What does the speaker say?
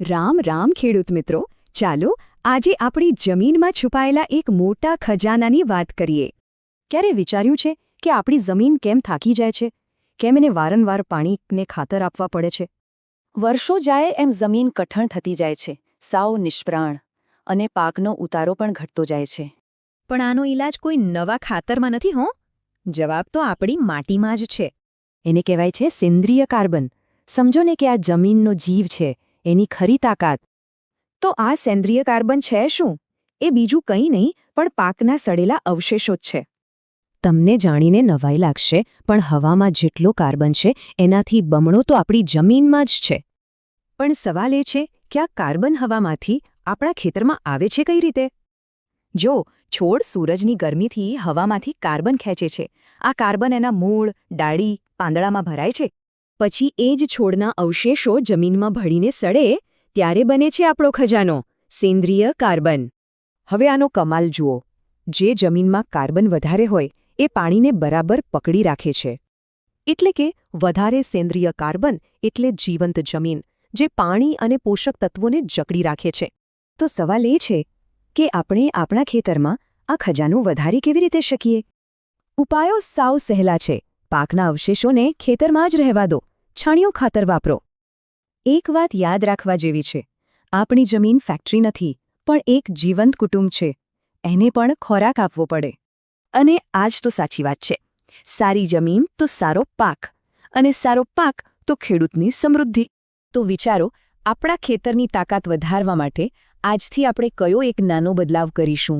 રામ રામ ખેડૂત મિત્રો. ચાલો, આજે આપણી જમીનમાં છુપાયેલા એક મોટા ખજાનાની વાત કરીએ. ક્યારે વિચાર્યું છે કે આપણી જમીન કેમ થાકી જાય છે? કેમ એને વારંવાર પાણીને ખાતર આપવા પડે છે? વર્ષો જાય એમ જમીન કઠણ થતી જાય છે. સાવ નિષ્પ્રાણ અને પાકનો ઉતારો પણ ઘટતો જાય છે. પણ આનો ઈલાજ કોઈ નવા ખાતરમાં નથી, હો? જવાબ તો આપણી માટીમાં જ છે. એને કહેવાય છે સેન્દ્રિય કાર્બન. સમજો ને કે આ જમીનનો જીવ છે. એની ખરી તાકાત. તો આ સેન્દ્રિય કાર્બન છે શું? એ બીજું કંઈ નહીં, પણ પાકના સડેલા અવશેષો જ છે. તમને જાણીને નવાઈ લાગશે, પણ હવામાં જેટલો કાર્બન છે, એનાથી બમણો તો આપણી જમીનમાં જ છે. પણ સવાલ એ છે કે આ કાર્બન હવામાંથી આપણા ખેતરમાં આવે છે કઈ રીતે? જો, છોડ સૂરજની ગરમીથી હવામાંથી કાર્બન ખેંચે છે. આ કાર્બન એના મૂળ, ડાળી, પાંદડામાં ભરાય છે. પછી એ જ છોડના અવશેષો જમીનમાં ભળીને સડે, ત્યારે બને છે આપણો ખજાનો, સેન્દ્રિય કાર્બન. હવે આનો કમાલ જુઓ. જે જમીનમાં કાર્બન વધારે હોય, એ પાણીને બરાબર પકડી રાખે છે. એટલે કે, વધારે સેન્દ્રિય કાર્બન એટલે જીવંત જમીન, જે પાણી અને પોષક તત્વોને જકડી રાખે છે. તો સવાલ એ છે કે આપણે આપણા ખેતરમાં આ ખજાનું વધારી કેવી રીતે શકીએ? ઉપાયો સાવ સહેલા છે. પાકના અવશેષોને ખેતરમાં જ રહેવા દો. છાણિયું ખાતર વાપરો. એક વાત યાદ રાખવા જેવી છે. આપણી જમીન ફેક્ટરી નથી, પણ એક જીવંત કુટુંબ છે. એને પણ ખોરાક આપવો પડે. અને આ તો સાચી વાત છે. સારી જમીન તો સારો પાક. અને સારો પાક તો ખેડૂતની સમૃદ્ધિ. તો વિચારો, આપણા ખેતરની તાકાત વધારવા માટે આજથી આપણે કયો એક નાનો બદલાવ કરીશું?